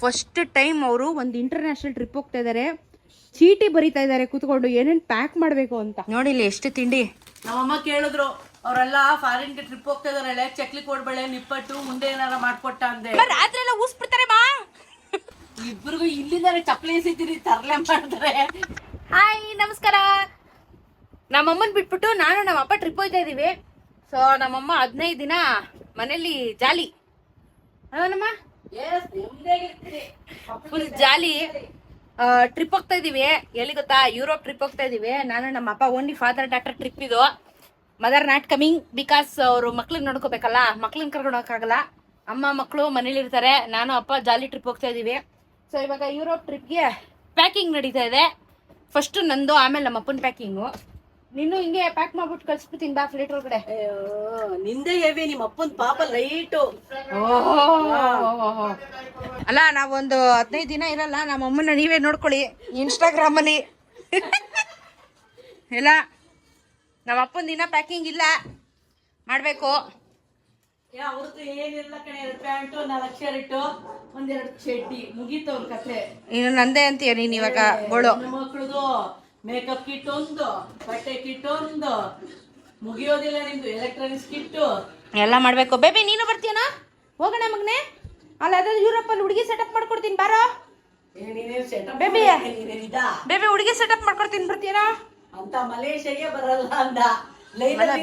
First time ಅವರು ಒಂದು international trip ಹೋಗ್ತಾ ಇದ್ದಾರೆ ಚೀಟಿ ಬರಿತಾ ಇದ್ದಾರೆ ಕೂತ್ಕೊಂಡು ಏನೇನು ಪ್ಯಾಕ್ ಮಾಡಬೇಕು ಅಂತ. ನೋಡಿಲ್ಲ ಇಲ್ಲಿ ಎಷ್ಟು ತಿಂಡಿ. ನಮ್ಮಮ್ಮ ಕೇಳಿದ್ರು ಅವರೆಲ್ಲ ಫಾರಿನ್ಗೆ ಟ್ರಿಪ್ ಹೋಗ್ತಾ ಇದಾರೆ ಚಕ್ಲಿ ಕೊಡ್ಬೇಳೆ ನಿಪ್ಪಟ್ಟು ಮುಂದೆ ಏನಾರ ಮಾಡ್ಕೊಟ್ಟ ಅಂದೆ. ರಾತ್ರಿ ಎಲ್ಲ ಊಸ್ಬಿಡ್ತಾರೆ ಬಾ. ಇಬ್ಬರು ಇಲ್ಲಿಂದಾನೆ ಚಪ್ಪಲಿ ಎಸಿತೀರಿ ತರಲೆ ಮಾಡ್ತಾರೆ ಹಾಯ್ ನಮಸ್ಕಾರ. ನಮ್ಮಮ್ಮನ್ ಬಿಟ್ಬಿಟ್ಟು ನಾನು ನಮ್ಮ ಅಪ್ಪ ಟ್ರಿಪ್ ಹೋಗ್ತಾ ಇದೀವಿ. ಸೊ ನಮ್ಮಮ್ಮ ಹದಿನೈದು ದಿನ ಮನೇಲಿ ಜಾಲಿ. ನಮ್ಮ Yes, ನೆಮ್ಮದಿಯಾಗಿರ್ತೀರಿ. ಫುಲ್ ಜಾಲಿ ಟ್ರಿಪ್ ಹೋಗ್ತಾ ಇದೀವಿ. ಎಲ್ಲಿ ಗೊತ್ತಾ? ಯುರೋಪ್ ಟ್ರಿಪ್ ಹೋಗ್ತಾ ಇದೀವಿ. ನಾನು ನಮ್ಮ ಅಪ್ಪ ಓನ್ಲಿ ಫಾದರ್ ಡಾಕ್ಟರ್ ಟ್ರಿಪ್ ಇದು. ಮದರ್ ನಾಟ್ ಕಮಿಂಗ್ ಬಿಕಾಸ್ ಅವರು ಮಕ್ಳನ್ನ ನೋಡ್ಕೋಬೇಕಲ್ಲ? ಮಕ್ಳನ್ನ ಕರ್ಕೊಂಡು ಹೋಗಕ್ಕಾಗಲ್ಲ. ಅಮ್ಮ ಮಕ್ಕಳು ಮನೇಲಿ ಇರ್ತಾರೆ. ನಾನು, ಅಪ್ಪ ಜಾಲಿ ಟ್ರಿಪ್ ಹೋಗ್ತಾ ಇದೀವಿ. ಸೊ ಇವಾಗ ಯುರೋಪ್ ಟ್ರಿಪ್ಗೆ ಪ್ಯಾಕಿಂಗ್ ನಡೀತಾ ಇದೆ. ಫಸ್ಟ್ ನಂದು, ಆಮೇಲೆ ನಮ್ಮ ಅಪ್ಪನ ಪ್ಯಾಕಿಂಗು ನೀನು ಹಿಂಗೆ ಪ್ಯಾಕ್ ಮಾಡ್ಬಿಟ್ಟು ಕಳ್ಸ್ಬಿಡ್ತೀನಿ ಬಾ ಫ್ಲೈಟ್ ಒಳಗಡೆ. ನಿಂದೆ ಹೇವಿ ನಿಮ್ಮ ಅಪ್ಪನ ಪಾಪ ಲೈಟು ಅಲ್ಲ ನಾವೊಂದು ಹದಿನೈದು ದಿನ ಇರಲ್ಲ ನಮ್ಮ ಅಮ್ಮನ ನೀವೇ ನೋಡ್ಕೊಳ್ಳಿ ಇನ್ಸ್ಟಾಗ್ರಾಮಲ್ಲಿ ಇಲ್ಲ ನಮ್ಮ ಅಪ್ಪನ ದಿನ ಪ್ಯಾಕಿಂಗ್ ಇಲ್ಲ. ಮಾಡಬೇಕು. ಅವ್ರದ್ದು ಏನಿಲ್ಲ ಕಣೆ ಎರಡು ಪ್ಯಾಂಟು ನಾಲ್ಕು ಶರ್ಟು ಒಂದೆರಡು ಚಡ್ಡಿ. ಕತೆ ಇನ್ನು ನಂದೇ ಅಂತೀಯ ನೀನು ಇವಾಗ ಗೋಳು. ನನ್ನ ಮಕ್ಳದು. ಮೇಕಪ್ ಕಿಟ್ ಒಂದು ಬಟ್ಟೆ ಕಿಟ್ ಒಂದು ಮುಗಿಯೋದಿಲ್ಲ ನಿಮ್ದು ಎಲೆಕ್ಟ್ರಾನಿಕ್ಸ್ ಕಿಟ್ ಎಲ್ಲ ಮಾಡಬೇಕು. ಬೇಬಿ ನೀನು ಬರ್ತೀಯನಾ? ಹೋಗೋಣ ಮಗ್ನೆ. ಅಲ್ಲ ಅದ್ರಲ್ಲಿ ಯೂರೋಪ್ ಅಲ್ಲಿ ಹುಡುಗಿ ಸೆಟಪ್ ಮಾಡ್ಕೊಡ್ತೀನಿ ಬಾರೋ. ಬೇಬಿ. ಬೇಬಿ ಹುಡುಗಿ ಸೆಟಪ್ ಮಾಡ್ಕೊಡ್ತೀನಿ ಬರ್ತೀಯನಾ? ಅಂತ ಮಲೇಷ್ಯಾಗೆ ಬರಲ್ಲ ಅಂದ.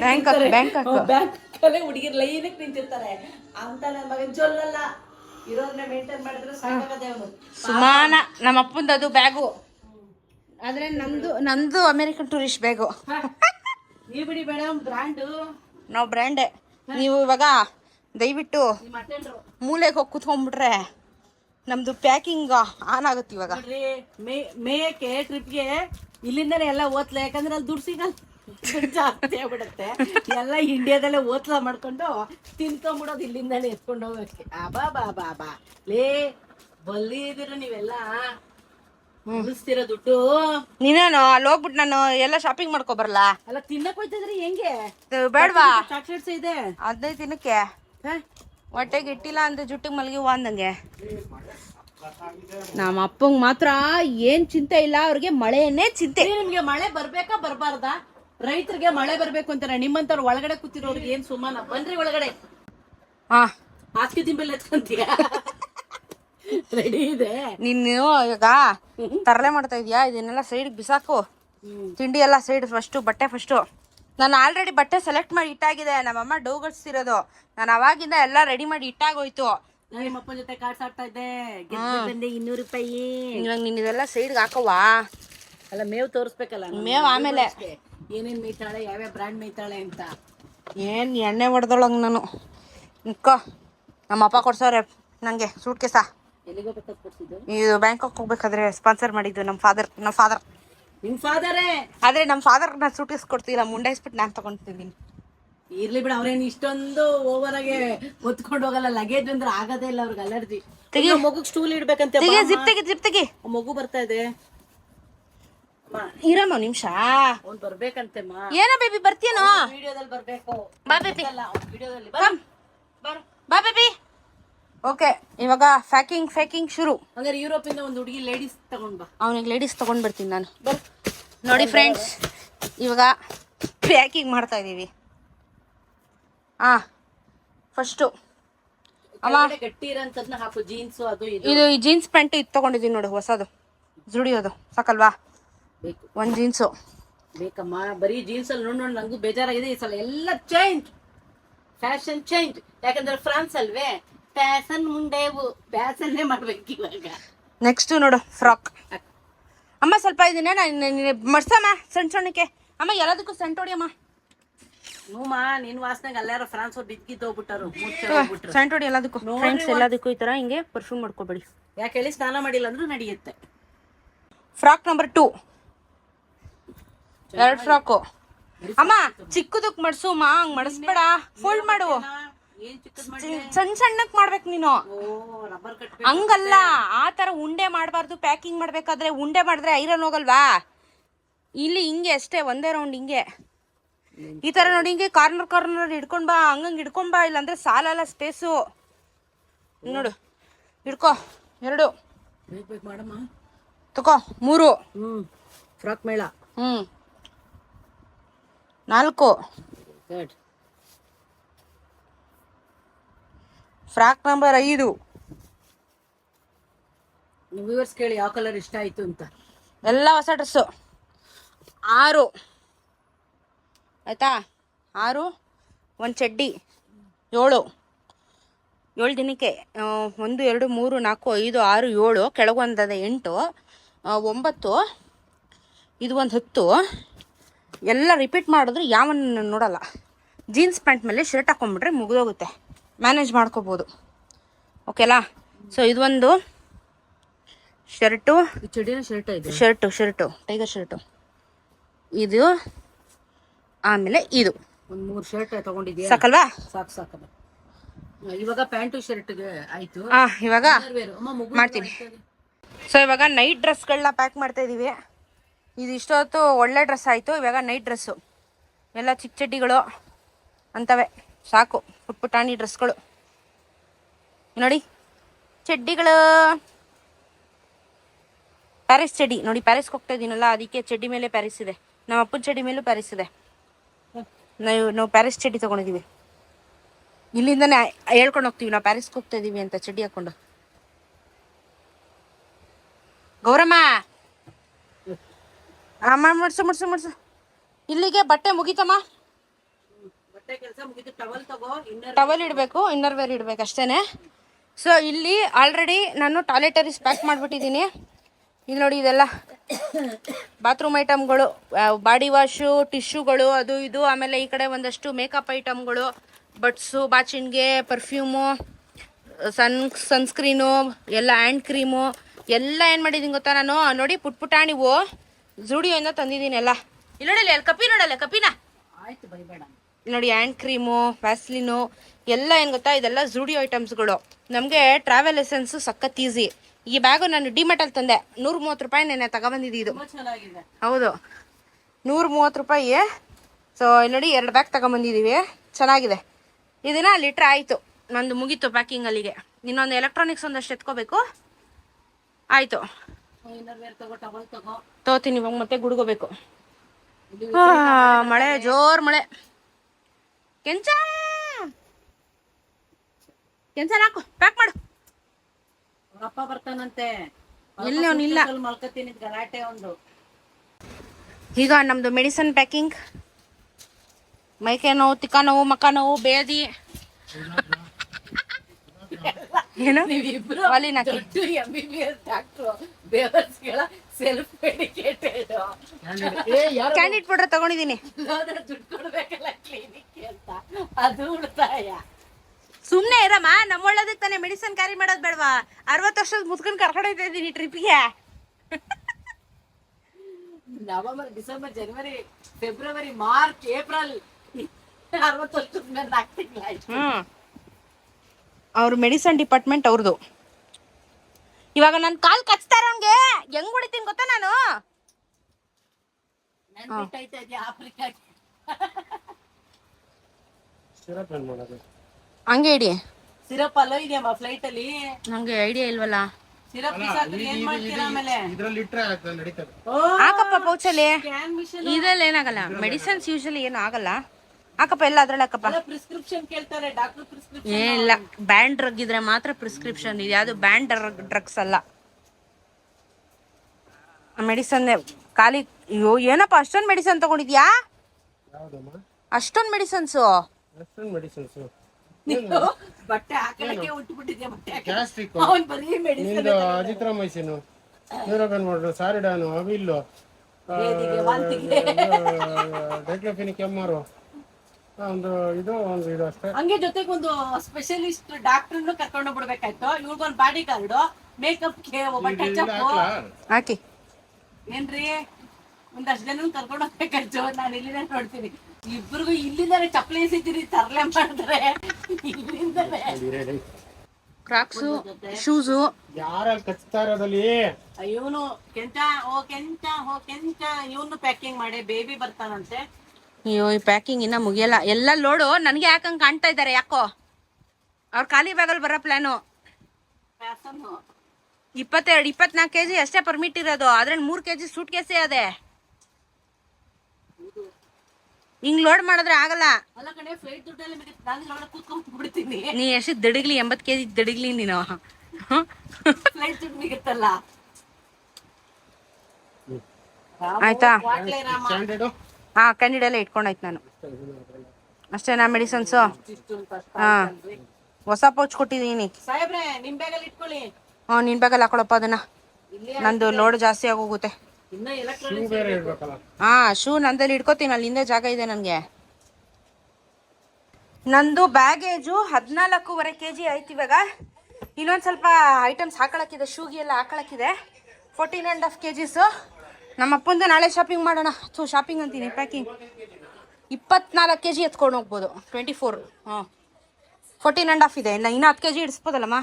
Bangkok, Bangkok. ಬ್ಯಾಂಕಲ್ಲೇ ಹುಡುಗಿರ್ ಲೈನಕ್ಕೆ ನಿಂತಿರ್ತಾರೆ. ಅಂತ ನನ್ನ ಮಗನ್ ಜೊಲ್ಲಲ್ಲ ಇರೋರ್ನ ಮೇಂಟೈನ್ ಮಾಡಿದ್ರೆ ಅವನು. ಸುಮಾನ ನಮ್ಮ ಅಪ್ಪಂದು ಅದು ಬ್ಯಾಗು ಆದ್ರೆ ನಮ್ದು ನಂದು ಅಮೇರಿಕನ್ ಟೂರಿಸ್ಟ್ ಬೇಗ ನೀವು ಬಿಡಿ ಮೇಡಮ್ ಬ್ರ್ಯಾಂಡು. ನಾವು ಬ್ರ್ಯಾಂಡೆ. ನೀವು ಇವಾಗ ದಯವಿಟ್ಟು ನಿಮ್ಮ ಅಟೆಂಡ್ರು ಮೂಲೆಗೆ ಹೋಗಿ ಕುತ್ಕೊಂಡ್ಬಿಟ್ರೆ ನಮ್ದು ಪ್ಯಾಕಿಂಗ್ ಆನ್ ಆಗುತ್ತೆ ಇವಾಗ. ಮೇಕೆ ಟ್ರಿಪ್ಗೆ ಇಲ್ಲಿಂದನೇ ಎಲ್ಲ ಓದ್ಲ ಯಾಕಂದ್ರೆ ಅಲ್ಲಿ ದುಡ್ಡು ಸಿಗಲ್ಲ. ಜಾಸ್ತಿ ಆಗ್ಬಿಡುತ್ತೆ. ಎಲ್ಲ ಇಂಡಿಯಾದಲ್ಲೇ ಓತ್ಲ ಮಾಡ್ಕೊಂಡು ತಿನ್ಕೊಂಬಿಡೋದು ಇಲ್ಲಿಂದನೇ ಎತ್ಕೊಂಡು ಹೋಗಕ್ಕೆ ಅಬಾ ಬಾ ಬಾ ಬಾ ಲೇ ಬಲ್ಲಿ ಇದೀರ ನೀವೆಲ್ಲ. ಉಳಿಸ್ತಿರೋ ದುಡ್ಡು? ನೀನೇನು ಅಲ್ಲಿ ಹೋಗ್ಬಿಟ್ಟು ನಾನು ಎಲ್ಲ ಶಾಪಿಂಗ್ ಮಾಡ್ಕೊ ಬರಲ್ಲ ಅಲ್ಲ ತಿನ್ನಕ್ ಹೋಯ್ತಿದ್ರಿ ಹೆಂಗೆ? ಬೇಡವಾ? ಚಾಕ್ಲೇಟ್ಸ್ ಇದೆ. ದಿನಕ್ಕೆ ಹ? ಹೊಟ್ಟೆಗೆ ಇಟ್ಟಿಲ್ಲ ಅಂದ್ರೆ ಜುಟ್ಟಿಗೆ ಮಲಗಿ ಅಂದಂಗೆ. ನಮ್ಮ ಅಪ್ಪಂಗ್ ಮಾತ್ರ ಏನ್ ಚಿಂತೆ ಇಲ್ಲ ಅವ್ರಿಗೆ ಮಳೆಯನ್ನೇ ಚಿಂತೆ. ನಿಮ್ಗೆ ಮಳೆ ಬರ್ಬೇಕಾ ಬರ್ಬಾರ್ದಾ? ರೈತರಿಗೆ ಮಳೆ ಬರ್ಬೇಕು ಅಂತಾರೆ. ನಿಮ್ಮಂತವ್ರು ಒಳಗಡೆ ಕೂತಿರೋರ್ಗೆ ಏನ್ ಸುಮ್ಮನ ಬನ್ರಿ ಒಳಗಡೆ. ಹಾ ಹಾಸಿಗೆ ತಿಂಬೆಲ್ಲ ಎತ್ಕೊಂತೀಯ ರೆಡಿ ಇದೆ. ನೀನು ಈಗ ತರಲೆ ಮಾಡ್ತಾ ಇದೀಯಾ? ಇದನ್ನೆಲ್ಲ ಸೈಡ್ ಬಿಸಾಕು. ತಿಂಡಿ ಎಲ್ಲ ಸೈಡ್ ಫಸ್ಟು ಬಟ್ಟೆ ಫಸ್ಟು ನಾನು ಆಲ್ರೆಡಿ ಬಟ್ಟೆ ಸೆಲೆಕ್ಟ್ ಮಾಡಿ ಇಟ್ಟಾಗಿದೆ. ನಮ್ಮಮ್ಮ ಡೋಗಡ್ಸಿರೋದು ನಾನು ಅವಾಗಿಂದ ಎಲ್ಲ ರೆಡಿ ಮಾಡಿ ಇಟ್ಟಾಗೋಯ್ತು. ನಿಮ್ಮಪ್ಪನ ಜೊತೆ ಕಾರ್ಡ್ಸ್ ಆಡ್ತಾ ಇದ್ದೆ. ಬಂದೆ ಇನ್ನೂರು ರೂಪಾಯಿ. ಇವಾಗ ನೀನು ಇದೆಲ್ಲ ಸೈಡ್ಗೆ ಹಾಕವಾ? ಅಲ್ಲ ಮೇವ್ ತೋರಿಸ್ಬೇಕಲ್ಲ. ಮೇವ್ ಆಮೇಲೆ. ಏನೇನು ಮೇಯ್ತಾಳೆ ಯಾವ್ಯಾವ ಬ್ರ್ಯಾಂಡ್ ಮೇಯ್ತಾಳೆ ಅಂತ. ಏನು ಎಣ್ಣೆ ಹೊಡೆದೊಳಗೆ ನಾನು. ಇಕ್ಕ ನಮ್ಮ ಅಪ್ಪ ಕೊಡ್ಸವ್ರೆ. ನನಗೆ ಸೂಟ್ ಇದು ಬ್ಯಾಂಕಾಕ್ ಹೋಗ್ಬೇಕಾದ್ರೆ ಸ್ಪಾನ್ಸರ್ ಮಾಡಿದ್ದು ನಮ್ಮ ಫಾದರ್ ನಮ್ಮ ಫಾದರ್. ನಿಮ್ ಫಾದರೇ? ಆದ್ರೆ ನಮ್ಮ ಫಾದರ್ ನಾನು ಕೊಡ್ತೀನಿ ಕೇಸ್ ಕೊಡ್ತಿಲ್ಲ ಮುಂಡಾಯಿಸ್ಬಿಟ್ಟು ನಾನು ತಗೊಂತಿದ್ದೀನಿ ಇರ್ಲಿ ಬಿಡ ಅವ್ರೇನ್ ಇಷ್ಟೊಂದು ಓವರ್ ಆಗಿ ಹೊತ್ಕೊಂಡು ಹೋಗಲ್ಲ. ಲಗೇಜ್ ಅಂದ್ರೆ ಆಗದೇ ಇಲ್ಲ ಅವ್ರಿಗೆ ಅಲರ್ಜಿ. ತೆಗಿ. ಮಗುಗ್ ಸ್ಟೂಲ್ ಇಡ್ಬೇಕಂತೆ ತೆಗೆ ಜಿಪ್. ತೆಗಿ ಜಿಪ್ ತೆಗಿ. ಮಗು ಬರ್ತಾ ಇದೆ. ಇರಮ್ಮ ನಿಮಿಷ. ಅವ್ನ್ ಬರ್ಬೇಕಂತೆ ಏನೋ ಬೇಬಿ ಬರ್ತೀಯನೋ? ವಿಡಿಯೋದಲ್ಲಿ ಬರ್ಬೇಕು. ಬಾ ಬೇಬಿ. ಅಲ್ಲ ವಿಡಿಯೋದಲ್ಲಿ ಬಾ ಬೇಬಿ. ಓಕೆ ಇವಾಗ ಪ್ಯಾಕಿಂಗ್ ಪ್ಯಾಕಿಂಗ್ ಶುರು. ಹಂಗಾರೆ ಯುರೋಪ್ ಇಂದ ಒಂದು ಹುಡುಗಿ ಲೇಡೀಸ್ ತಗೊಂಡ್ ಬಾ. ಅವನಿಗೆ ಲೇಡೀಸ್ ತಗೊಂಡ್ ಬರ್ತೀನಿ ನಾನು. ನೋಡಿ ಫ್ರೆಂಡ್ಸ್ ಇವಾಗ ಪ್ಯಾಕಿಂಗ್ ಮಾಡ್ತಾ ಇದ್ದೀವಿ ಆ ಫಸ್ಟು ಗಟ್ಟಿ ಇರೋಂಥದ್ನ ಹಾಕು ಜೀನ್ಸ್ ಅದು ಇದು. ಇದು ಈ ಜೀನ್ಸ್ ಪ್ಯಾಂಟ್ ಇದು ತಗೊಂಡಿದ್ದೀನಿ ನೋಡು ಹೊಸದು. ಜುಡಿಯೋದು. ಸಾಕಲ್ವಾ? ಬೇಕು. ಒಂದು ಜೀನ್ಸು ಬೇಕಮ್ಮ ಬರೀ ಜೀನ್ಸ್ ಅಲ್ಲಿ ನೋಡಿ ನೋಡಿ ನಂಗೂ ಬೇಜಾರಾಗಿದೆ ಈ ಸಲ. ಎಲ್ಲ ಚೇಂಜ್ ಫ್ಯಾಷನ್ ಚೇಂಜ್ ಯಾಕಂದ್ರೆ ಫ್ರಾನ್ಸ್ ಅಲ್ವೇ? ಫ್ಯಾಷನ್ ಮುಂಡೇವು ಫ್ಯಾಷನ್ನೇ ಮಾಡ್ಬೇಕು ಇವಾಗ. ನೆಕ್ಸ್ಟ್ ನೋಡು ಫ್ರಾಕ್ ಅಮ್ಮ ಸ್ವಲ್ಪ ಇದನ್ನ ನಾನು ಮಡ್ಸಮ್ಮ ಸಣ್ಣ ಸಣ್ಣಕ್ಕೆ ಅಮ್ಮ ಎಲ್ಲದಕ್ಕೂ ಸಣ್ಣ ಹೊಡಿಯಮ್ಮ ನೂಮಾ ನಿನ್ ವಾಸನೆಗೆ ಅಲ್ಲಾರ ಫ್ರಾನ್ಸ್ ಅವ್ರು ಬಿದ್ದಿದ್ದು ಹೋಗ್ಬಿಟ್ಟಾರು ಸೆಂಟ್ ಸಣ್ಣ ಹೊಡಿ ಎಲ್ಲದಕ್ಕೂ. ಫ್ರೆಂಡ್ಸ್ ಎಲ್ಲದಕ್ಕೂ ಈ ತರ ಹಿಂಗೆ ಪರ್ಫ್ಯೂಮ್ ಮಾಡ್ಕೊಬೇಡಿ. ಯಾಕೆ ಹೇಳಿ ಸ್ನಾನ ಮಾಡಿಲ್ಲ ಅಂದ್ರೂ ನಡೆಯುತ್ತೆ. ಫ್ರಾಕ್ ನಂಬರ್ ಟೂ ಎರಡು ಫ್ರಾಕು ಅಮ್ಮ ಚಿಕ್ಕದಕ್ ಮಡ್ಸುಮ್ಮ ಅಮ್ಮ ಹಂಗ್ ಮಡಿಸ್ಬೇಡ. ಚಿಕ್ಕದ್ ಮಾಡಿ. ಸಣ್ಣ ಸಣ್ಣಕ್ ಮಾಡ್ಬೇಕು ನೀನು. ಹಂಗಲ್ಲ ಆ ತರ ಉಂಡೆ ಮಾಡಬಾರ್ದು ಪ್ಯಾಕಿಂಗ್ ಮಾಡ್ಬೇಕಾದ್ರೆ ಉಂಡೆ ಮಾಡಿದ್ರೆ ಐರನ್ ಹೋಗಲ್ವಾ? ಇಲ್ಲಿ ಹಿಂಗೆ ಅಷ್ಟೇ ಒಂದೇ ರೌಂಡ್ ಹಿಂಗೆ. ಈ ತರ ನೋಡಿ ಹಿಂಗೆ ಕಾರ್ನರ್ ಕಾರ್ನರ್ ಹಿಡ್ಕೊಂಡ್ ಬಾ ಹಂಗಂಗ್ ಹಿಡ್ಕೊಂಡ್ ಬಾ ಇಲ್ಲಾಂದ್ರೆ ಸಾಲಲ್ಲ ಸ್ಪೇಸು ನೋಡು ಹಿಡ್ಕೋ ಎರಡು. ತಗೋ ಮೂರು. ಹ್ಮ್ ಫ್ರಾಕ್ ಮೇಳ. ಹ್ಮ್. ನಾಲ್ಕು. ಫ್ರಾಕ್ ನಂಬರ್ ಐದು. ನೀವು ವ್ಯೂವರ್ಸ್ ಕೇಳಿ ಯಾವ ಕಲರ್ ಇಷ್ಟ ಆಯ್ತು ಅಂತ. ಎಲ್ಲ ಹೊಸ ಡ್ರೆಸ್ಸು ಆರು. ಆಯ್ತಾ? ಆರು ಒಂದು ಚಡ್ಡಿ ಏಳು. ಏಳು ದಿನಕ್ಕೆ ಒಂದು ಎರಡು ಮೂರು ನಾಲ್ಕು ಐದು ಆರು ಏಳು ಕೆಳಗೊಂದದ ಎಂಟು ಒಂಬತ್ತು ಇದು ಒಂದು ಹತ್ತು. ಎಲ್ಲ ರಿಪೀಟ್ ಮಾಡಿದ್ರು ಯಾವನ್ನ ನೋಡಲ್ಲ. ಜೀನ್ಸ್ ಪ್ಯಾಂಟ್ ಮೇಲೆ ಶರ್ಟ್ ಹಾಕೊಂಡ್ಬಿಟ್ರೆ ಮುಗಿದೋಗುತ್ತೆ. ಮ್ಯಾನೇಜ್ ಮಾಡ್ಕೋಬೋದು. ಓಕೆಲಾ ಸೊ ಇದೊಂದು ಶರ್ಟು. ಶರ್ಟ್ ಇದೆ. Shirt shirt. Tiger shirt. ಇದು ಆಮೇಲೆ ಇದು. ಒಂದು ಮೂರು ಶರ್ಟ್ ತಗೊಂಡಿದ್ಯಾ? ಸಾಕಲ್ವಾ? ಸಾಕು ಸಾಕಲ್ಲ. ಇವಾಗ ಪ್ಯಾಂಟು ಶರ್ಟ್ಗೆ ಆಯಿತು. ಹಾಂ ಇವಾಗ ಮಾಡ್ತೀನಿ. ಸೊ ಇವಾಗ ನೈಟ್ ಡ್ರೆಸ್ಗಳನ್ನ ಪ್ಯಾಕ್ ಮಾಡ್ತಾ ಇದೀವಿ. ಇದು ಇಷ್ಟೊತ್ತು ಒಳ್ಳೆ ಡ್ರೆಸ್ ಆಯಿತು. ಇವಾಗ ನೈಟ್ ಡ್ರೆಸ್ಸು ಎಲ್ಲ ಚಿಕ್ಕ ಚಡ್ಡಿಗಳು ಅಂತವೆ. ಸಾಕು. ಪುಟ್ ಪುಟಾಣಿ ಡ್ರೆಸ್ಗಳು. ನೋಡಿ, ಚಡ್ಡಿಗಳು. ಪ್ಯಾರಿಸ್ ಚಡ್ಡಿ. ನೋಡಿ, ಪ್ಯಾರಿಸ್ಗೆ ಹೋಗ್ತಾ ಇದೀನಲ್ಲ, ಅದಕ್ಕೆ ಚಡ್ಡಿ ಮೇಲೆ ಪ್ಯಾರಿಸ್ ಇದೆ. ನಮ್ಮ ಅಪ್ಪನ ಚಡ್ಡಿ ಮೇಲೂ ಪ್ಯಾರಿಸ್ ಇದೆ. ನಾವು ನಾವು ಪ್ಯಾರಿಸ್ ಚಡ್ಡಿ ತೊಗೊಂಡಿದ್ದೀವಿ ಇಲ್ಲಿಂದನೇ ಹೇಳ್ಕೊಂಡು ಹೋಗ್ತೀವಿ, ನಾವು ಪ್ಯಾರಿಸ್ಗೆ ಹೋಗ್ತಾ ಇದೀವಿ ಅಂತ ಚಡ್ಡಿ ಹಾಕೊಂಡು. ಗೌರಮ್ಮ! ಅಮ್ಮ ಮುಡ್ಸು ಮುಡ್ಸು ಮುಡ್ಸು. ಇಲ್ಲಿಗೆ ಬಟ್ಟೆ ಮುಗೀತಮ್ಮ? ಟವಲ್ ತಗೋ ಇನ್ನರ್ ಟವಲ್ ಇಡಬೇಕು ಇನ್ನರ್ ವೇರ್ ಇಡಬೇಕು ಅಷ್ಟೇ ಸೊ ಇಲ್ಲಿ ಆಲ್ರೆಡಿ ನಾನು ಟಾಯ್ಲೆಟರೀಸ್ ಪ್ಯಾಕ್ ಮಾಡಿಬಿಟ್ಟಿದ್ದೀನಿ. ಇಲ್ಲಿ ನೋಡಿ ಇದೆಲ್ಲ. ಬಾತ್ರೂಮ್ ಐಟಮ್ಗಳು ಬಾಡಿ ವಾಶು ಟಿಶ್ಯೂಗಳು ಅದು ಇದು. ಆಮೇಲೆ ಈ ಕಡೆ ಒಂದಷ್ಟು ಮೇಕಪ್ ಐಟಮ್ಗಳು ಬಟ್ಸು ಬಾಚಿನ್ಗೆ ಪರ್ಫ್ಯೂಮು ಸನ್ ಸನ್ಸ್ಕ್ರೀನು ಎಲ್ಲ ಹ್ಯಾಂಡ್ ಕ್ರೀಮು ಎಲ್ಲ ಏನು ಮಾಡಿದ್ದೀನಿ ಗೊತ್ತಾ ನಾನು? ನೋಡಿ ಪುಟ್ ಪುಟಾಣಿವು ಜುಡಿಯೋಯಿಂದ ತಂದಿದ್ದೀನಿ ಎಲ್ಲ ಇಲ್ಲ ನೋಡಲ್ಲ ಕಪಿ ನೋಡಲ್ಲ ಕಪಿನ? ಆಯ್ತು ಬೈಬೇಡ ಇಲ್ಲಿ ನೋಡಿ ಹ್ಯಾಂಡ್ ಕ್ರೀಮು ವ್ಯಾಸ್ಲಿನು ಎಲ್ಲ ಏನು ಗೊತ್ತಾ? ಇದೆಲ್ಲ ಜೂಡಿಯೋ ಐಟಮ್ಸ್ಗಳು ನಮಗೆ ಟ್ರಾವೆಲ್ ಎಸೆನ್ಸು ಸಖತ್ ಈಸಿ ಈ ಬ್ಯಾಗು ನಾನು ಡಿಮೆಟಲ್ಲಿ ತಂದೆ. ನೂರ ಮೂವತ್ತು ರೂಪಾಯಿ ನೆನೆ ತಗೊಬಂದಿದ್ದು ಇದು. ಹೌದು. ನೂರ ಮೂವತ್ತು ರೂಪಾಯಿ ಸೊ ಇಲ್ಲಿ ನೋಡಿ ಎರಡು ಬ್ಯಾಗ್ ತಗೊಂಬಂದಿದ್ದೀವಿ. ಚೆನ್ನಾಗಿದೆ. ಇದನ್ನ ಲೀಟ್ರ್ ಆಯಿತು. ನಂದು ಮುಗೀತು ಪ್ಯಾಕಿಂಗ್ ಅಲ್ಲಿಗೆ. ಇನ್ನೊಂದು ಎಲೆಕ್ಟ್ರಾನಿಕ್ಸ್ ಒಂದಷ್ಟು ಎತ್ಕೋಬೇಕು. ಆಯಿತು. ತಗೋತೀನಿ ಇವಾಗ ಮತ್ತೆ ಗುಡ್ಗೋಬೇಕು ಮಳೆ ಜೋರು ಮಳೆ. ಕೆಂಚ ಕೆಂಚ ಹಾಕು ಪ್ಯಾಕ್ ಮಾಡು. ಅಪ್ಪ ಬರ್ತಾನಂತೆ. ಎಲ್ಲಿ ಅವ್ನಿಲ್ಲ. ಮಲ್ಕತ್ತೀನಿ ಗಲಾಟೆ ಒಂದು. ಈಗ ನಮ್ದು ಮೆಡಿಸನ್ ಪ್ಯಾಕಿಂಗ್ ಮೈಕೈ ನೋವು ತಿಕ್ಕ ನೋವು ಮಕ್ಕ ನೋವು ಬೇದಿ ಏನು? ನೀವಿಬ್ರು ವಾಲಿನ ಹಾಕಿ ದೊಡ್ಡ M B B S doctor ಬೇವರ್ಸ್ಗಳ self medicated candid powder ತಗೊಂಡಿದ್ದೀನಿ. ಹೋದ್ರೆ ದುಡ್ಡು ಕೊಡ್ಬೇಕಲ್ಲ ಕ್ಲಿನಿಕ್ ಅಂತ. ಅದು ಉಳಿತಾಯ. ಸುಮ್ನೆ ಇರಮ್ಮ ನಮ್ಮ ಒಳ್ಳೇದಕ್ಕೆ ತಾನೇ ಮೆಡಿಸನ್ ಕ್ಯಾರಿ ಮಾಡೋದು ಬೇಡವಾ? ಅರವತ್ತು ವರ್ಷದ ಮುದ್ಕೊಂಡು ಕರ್ಕೊಂಡು ಹೋಗ್ತಾ ಇದ್ದೀನಿ ಟ್ರಿಪ್ಗೆ ನವೆಂಬರ್ ಡಿಸೆಂಬರ್ ಜನವರಿ ಫೆಬ್ರವರಿ ಮಾರ್ಚ್ ಏಪ್ರಿಲ್. ಅರವತ್ತು ವರ್ಷದ ಮೇಲೆ ನಾಲ್ಕು ತಿಂಗಳಾಯ್ತು. ಹ್ಮ್. ಅವ್ರ ಮೆಡಿಸನ್ ಡಿಪಾರ್ಟ್ಮೆಂಟ್ ಅವ್ರದ್ದು ಇವಾಗ ನನ್ನ ಕಾಲ್ ಕಚ್ತಾ ಇರೋನ್ಗೆ ಹೆಂಗ್ ಹೊಡಿತೀನಿ ಗೊತ್ತಾ ನಾನು? ಹಂಗೆ ಇಡಿ. ಸಿರಪ್ ಅಲ್ಲೋ ಇದೆಯಮ್ಮ ಫ್ಲೈಟ್ ಅಲ್ಲಿ? ನಂಗೆ ಐಡಿಯಾ ಇಲ್ವಲ್ಲ. ಸಿರಪ್ ಏನ್ ಮಾಡ್ತೀರಾ ಆಮೇಲೆ? ಇದ್ರಲ್ಲಿ ಇಟ್ರೆ ಆಗ್ತದೆ ನಡೀತದೆ. ಹಾಕಪ್ಪ ಪೌಚಲ್ಲಿ ಇದ್ರಲ್ಲಿ ಏನಾಗಲ್ಲ. ಮೆಡಿಸಿನ್ಸ್ ಯೂಶಲಿ ಏನು ಆಗಲ್ಲ. ಹಾಕಪ್ಪ ಎಲ್ಲ ಅದ್ರಲ್ಲಿ ಹಾಕಪ್ಪ ಪ್ರಿಸ್ಕ್ರಿಪ್ಷನ್ ಕೇಳ್ತಾರೆ ಡಾಕ್ಟರ್ ಪ್ರಿಸ್ಕ್ರಿಪ್ಷನ್ ಏನಿಲ್ಲ ಬ್ಯಾಂಡ್ ಡ್ರಗ್ ಇದ್ರೆ ಮಾತ್ರ ಪ್ರಿಸ್ಕ್ರಿಪ್ಷನ್ ಇದೆ ಯಾವುದು ಬ್ಯಾಂಡ್ ಡ್ರಗ್ಸ್ ಅಲ್ಲ ಮೆಡಿಸನ್ ಖಾಲಿ ಅಯ್ಯೋ ಏನಪ್ಪ ಅಷ್ಟೊಂದು ಮೆಡಿಸನ್ ತಗೊಂಡಿದ್ಯಾ ಅಷ್ಟೊಂದು ಮೆಡಿಸನ್ಸು ಅಷ್ಟೊಂದು ಮೆಡಿಸಿನ್ಸ್ ಬಟ್ಟೆ ಹಾಕಲಕ್ಕೆ ಉಟ್ಬಿಟ್ಟಿದ್ಯಾ ಬಟ್ಟೆ ಹಾಕಿ ಗ್ಯಾಸ್ಟ್ರಿಕ್ ಅವನ್ ಬರೀ ಮೆಡಿಸಿನ್ ನಿಂದು ಅಜಿತ್ರಾಮೈಸಿನ್ ನ್ಯೂರೋಗನ್ ಮಾಡ್ರು ಸಾರಿಡಾನು ಅವಿಲ್ಲು ಡೈಕ್ಲೋಫಿನಿಕ್ ಎಮ್ಮರು ಒಂದು ಇದು ಒಂದು ಇದು ಅಷ್ಟೇ. ಹಂಗೆ ಜೊತೆಗೆ ಒಂದು ಸ್ಪೆಷಲಿಸ್ಟ್ ಡಾಕ್ಟರ್ನು ಕರ್ಕೊಂಡು ಬಿಡ್ಬೇಕಾಯ್ತು ಇವ್ರಿಗೊಂದು ಬಾಡಿ ಮೇಕಪ್ ಮೇಕಪ್ಗೆ ಒಬ್ಬ ಟಚ್ ಅಪ್ ಹಾಕಿ. ಏನ್ರಿ? ಒಂದಷ್ಟು ಜನ ಕರ್ಕೊಂಡು ಹೋಗ್ಬೇಕಾಯ್ತು ನಾನು ಇಲ್ಲಿನೇ ನೋಡ್ತೀನಿ. ಇಬ್ರಿಗೂ ಇಲ್ಲಿಂದಾನೆ ಚಪ್ಪಲಿ ಎಸಿತೀರಿ ತರಲೆ ಮಾಡಿದ್ರೆ. ಇಲ್ಲಿಂದಾನೆ ಕ್ರಾಕ್ಸು ಶೂಸು ಯಾರಲ್ಲಿ ಕಚ್ತಾ ಇರೋದಲ್ಲಿ ಇವನು ಕೆಂಚ ಓ ಕೆಂಚ ಓ ಕೆಂಚ. ಇವನು ಪ್ಯಾಕಿಂಗ್ ಮಾಡಿ ಬೇಬಿ ಬರ್ತಾನಂತೆ. ಅಯ್ಯೋ ಈ ಪ್ಯಾಕಿಂಗ್ ಇನ್ನೂ ಮುಗಿಯಲ್ಲ. ಎಲ್ಲ ಲೋಡು ನನಗೆ ಯಾಕಂಗೆ ಕಾಣ್ತಾ ಇದ್ದಾರೆ ಯಾಕೋ? ಅವ್ರ ಖಾಲಿ ಬ್ಯಾಗಲ್ಲಿ ಬರೋ ಪ್ಲ್ಯಾನು ಇಪ್ಪತ್ತೆರಡು ಇಪ್ಪತ್ನಾಲ್ಕು ಕೆ ಜಿ ಅಷ್ಟೇ ಪರ್ಮಿಟ್ ಇರೋದು. ಅದ್ರಲ್ಲಿ ಮೂರು ಕೆ ಜಿ ಸೂಟ್ ಕೇಸೇ ಅದೇ. ಹಿಂಗ್ ಲೋಡ್ ಮಾಡಿದ್ರೆ ಆಗಲ್ಲ. ಅಲ್ಲ ಕಣೆ ಫ್ಲೈಟ್ ದುಡ್ಡಲ್ಲಿ ನಾನು ಇದ್ರೊಳಗೆ ಕೂತ್ಕೊಂಡು ಬಿಡ್ತೀನಿ ನೀ ಎಷ್ಟು ದಡಿಗ್ಲಿ ಎಂಬತ್ತು ಕೆ ಜಿ ದಡಿಗ್ಲಿ ನೀನು. ಆಯ್ತಾ? ಹಾ ಕನ್ನಡ ಇಟ್ಕೊಂಡಾಯ್ತು ನಾನು. ಅಷ್ಟೇನಾ ಮೆಡಿಸನ್ಸು ಹಾ. ಹೊಸ ಪೌಚ್ ಕೊಟ್ಟಿದ್ದೀನಿ. ಹ್ಞೂ ನಿನ್ ಬ್ಯಾಗಲ್ಲಿ ಹಾಕೊಳಪ್ಪ ಅದನ್ನ. ನಂದು ಲೋಡ್ ಜಾಸ್ತಿ ಆಗೋಗುತ್ತೆ. ಇನ್ನ ಶೂ ಎಲೆಕ್ಟ್ರಾನಿಕ್ಸ್ ಬೇರೆ ಇರ್ಬೇಕಲ್ಲ? ಹಾ ಶೂ ನಂದಲ್ಲಿ ಇಟ್ಕೋತೀನಿ ಅಲ್ಲಿ ಹಿಂದೆ ಜಾಗ ಇದೆ ನನಗೆ. ನಂದು ಬ್ಯಾಗೇಜು ಹದಿನಾಲ್ಕೂವರೆ ಕೆ ಜಿ ಆಯ್ತು ಇವಾಗ. ಇನ್ನೊಂದು ಸ್ವಲ್ಪ ಐಟಮ್ಸ್ ಹಾಕೊಳಕ್ಕಿದೆ ಶೂಗಿ ಎಲ್ಲ ಹಾಕೊಳಕ್ಕಿದೆ. Fourteen and half K Gs ನಮ್ಮ ಅಪ್ಪಂದು ನಾಳೆ ಶಾಪಿಂಗ್ ಮಾಡೋಣ. ಥೂ ಶಾಪಿಂಗ್ ಅಂತೀನಿ ಪ್ಯಾಕಿಂಗ್ ಇಪ್ಪತ್ನಾಲ್ಕು ಕೆ ಜಿ ಎತ್ಕೊಂಡು ಹೋಗ್ಬೋದು. ಟ್ವೆಂಟಿ ಫೋರ್ ಹಾಂ. ಫೋರ್ಟೀನ್ ಆ್ಯಂಡ್ ಹಾಫ್ ಇದೆ. ಇಲ್ಲ ಇನ್ನೂ ಹತ್ತು ಕೆ ಜಿ ಇಡಿಸ್ಬೋದಲ್ಲಮ್ಮ?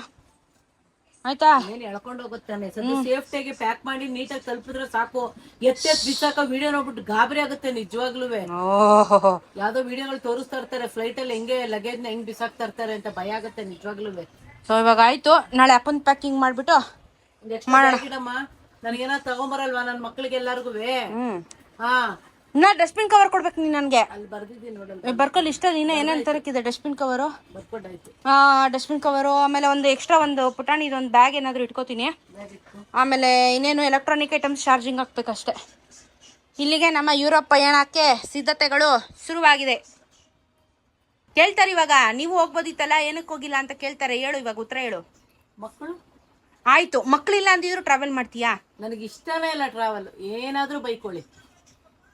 ಆಯ್ತಾ? ಹೋಗುತ್ತೆ ಎಳ್ಕೊಂಡು ಹೋಗುತ್ತಾನೆ? ಸೇಫ್ಟಿಯಾಗಿ ಪ್ಯಾಕ್ ಮಾಡಿ ನೀಟಾಗಿ ತಲುಪಿದ್ರೆ ಸಾಕು. ಎತ್ತೆತ್ ಬಿಸಾಕ ವಿಡಿಯೋ ನೋಡ್ಬಿಟ್ಟು ಗಾಬರಿ ಆಗುತ್ತೆ ನಿಜವಾಗ್ಲೂ ಯಾವ್ದೋ ವಿಡಿಯೋಗಳು ತೋರಿಸ್ತಾ ಇರ್ತಾರೆ ಫ್ಲೈಟ್ ಅಲ್ಲಿ ಹೆಂಗೆ ಲಗೇಜ್ನ ಹೆಂಗ್ ಬಿಸಾಕ್ತಾ ಇರ್ತಾರೆ ಅಂತ ಭಯ ಆಗುತ್ತೆ ನಿಜವಾಗ್ಲೂ ಸೊ ಇವಾಗ ಆಯಿತು. ನಾಳೆ ಅಪ್ಪನ್ ಪ್ಯಾಕಿಂಗ್ ಮಾಡ್ಬಿಟ್ಟು ಇಡಮ್ಮ. ನನಗೇನ ತಗೊಂಬರಲ್ವಾ ನನ್ನ ಮಕ್ಳಿಗೆ ಎಲ್ಲಾರ್ಗು ಹ್ಞೂ ಹಾ. ನಾ ಡಸ್ಟ್ಬಿನ್ ಕವರ್ ಕೊಡ್ಬೇಕು ನೀನ್ ನನಗೆ. ಅಲ್ಲಿ ಬರ್ದಿದ್ದೀನಿ ನೋಡಲ್ಲ ಬರ್ಕೊಳ್ಳಿ ಇಷ್ಟ ನೀನ ಏನೇನು ತರಕಿದೆ ಡಸ್ಟ್ಬಿನ್ ಕವರು? ಆ ಡಸ್ಟ್ಬಿನ್ ಕವರು ಆಮೇಲೆ ಒಂದು ಎಕ್ಸ್ಟ್ರಾ ಒಂದು ಪುಟಾಣಿ ಇದೊಂದು ಬ್ಯಾಗ್ ಏನಾದರೂ ಇಟ್ಕೋತೀನಿ. ಆಮೇಲೆ ಇನ್ನೇನು ಎಲೆಕ್ಟ್ರಾನಿಕ್ ಐಟಮ್ಸ್ ಚಾರ್ಜಿಂಗ್ ಹಾಕ್ಬೇಕಷ್ಟೆ ಇಲ್ಲಿಗೆ ನಮ್ಮ ಯುರೋಪ್ ಪಯಣಕ್ಕೆ ಸಿದ್ಧತೆಗಳು ಶುರುವಾಗಿದೆ. ಕೇಳ್ತಾರೆ ಇವಾಗ ನೀವು ಹೋಗ್ಬೋದಿತ್ತಲ್ಲ ಏನಕ್ಕೆ ಹೋಗಿಲ್ಲ ಅಂತ ಕೇಳ್ತಾರೆ. ಹೇಳು ಇವಾಗ ಉತ್ತರ ಹೇಳು. ಮಕ್ಕಳು? ಆಯಿತು ಮಕ್ಕಳಿಲ್ಲ ಅಂದಿದ್ರು ಟ್ರಾವೆಲ್ ಮಾಡ್ತೀಯಾ? ನನಗೆ ಇಷ್ಟನೇ ಇಲ್ಲ ಟ್ರಾವೆಲ್ ಏನಾದ್ರೂ ಬೈಕೊಳ್ಳಿ.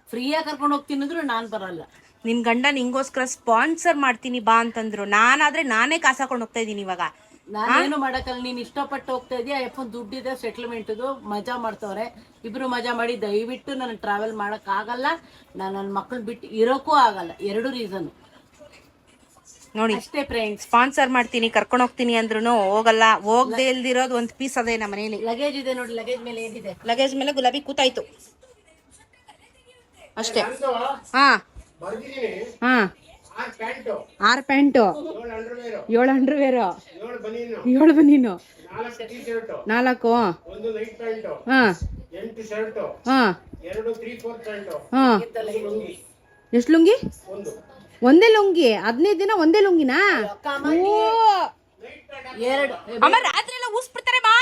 ಫ್ರೀಯಾಗಿ ಕರ್ಕೊಂಡು ಹೋಗ್ತೀನಿ ನಾನ್ ನಾನು ಬರಲ್ಲ. ನಿನ್ ಗಂಡ ನಿಂಗೋಸ್ಕರ ಸ್ಪಾನ್ಸರ್ ಮಾಡ್ತೀನಿ ಬಾ ಅಂತಂದ್ರು. ನಾನಾದ್ರೆ ನಾನೇ ಕಾಸು ಹಾಕೊಂಡು ಹೋಗ್ತಾ ಇದ್ದೀನಿ ಇವಾಗ. ನಾನೇನು ಮಾಡಕ್ಕಲ್ಲ. ನೀನ್ ಇಷ್ಟಪಟ್ಟು ಹೋಗ್ತಾ ಇದೀಯ? ಅಯ್ಯಪ್ಪ ದುಡ್ಡಿದೆ ಸೆಟ್ಲ್ಮೆಂಟ್ ಮಜಾ ಮಾಡ್ತವ್ರೆ. ಇಬ್ರು ಮಜಾ ಮಾಡಿ ದಯವಿಟ್ಟು ನನಗೆ ಟ್ರಾವೆಲ್ ಮಾಡಕ್ ಆಗಲ್ಲ ನಾನು ನನ್ನ ಮಕ್ಕಳು ಬಿಟ್ಟು ಇರೋಕ್ಕೂ ಆಗಲ್ಲ. ಎರಡು ರೀಸನ್ ನೋಡಿ ಅಷ್ಟೇ ಫ್ರೆಂಡ್ಸ್ ಸ್ಪಾನ್ಸರ್ ಮಾಡ್ತೀನಿ ಕರ್ಕೊಂಡು ಹೋಗ್ತೀನಿ ಅಂದ್ರೂ ಹೋಗಲ್ಲ. ಹೋಗದೆ ಇಲ್ದಿರೋದು ಒಂದು ಪೀಸ್ ಅದೇ ನಮ್ಮ ಮನೇಲಿ. ಲಗೇಜ್ ಇದೆ ನೋಡಿ ಲಗೇಜ್ ಮೇಲೆ ಏನಿದೆ? ಲಗೇಜ್ ಮೇಲೆ ಗುಲಾಬಿ ಕೂತಾಯ್ತು. ಅಷ್ಟೇ. ಹಾ. ಹಾ. ಆರ್ ಪ್ಯಾಂಟು. ಏಳು ಅಂಡರ್ವೇರು ಏಳು ಬನ್ನಿನು ಬನೀನು. ನಾಲ್ಕು ಟೀ ಶರ್ಟು ನಾಲ್ಕು. ಒಂದು ನೈಟ್ ಪ್ಯಾಂಟು. ಹಾ. ಎಂಟು ಶರ್ಟು. ಹಾ. ಎರಡು ತ್ರೀ ಫೋರ್ ಪ್ಯಾಂಟು. ಹಾ. ಎಷ್ಟು ಲುಂಗಿ? ಒಂದು ಲುಂಗಿ ಹದಿನೈದು ದಿನ ಒಂದೇ ಲುಂಗಿನಾ? ಓ. ಎರಡು. ಅಮ್ಮ ರಾತ್ರಿ ಎಲ್ಲ ಊಸ್ಬಿಡ್ತಾರೆ ಬಾ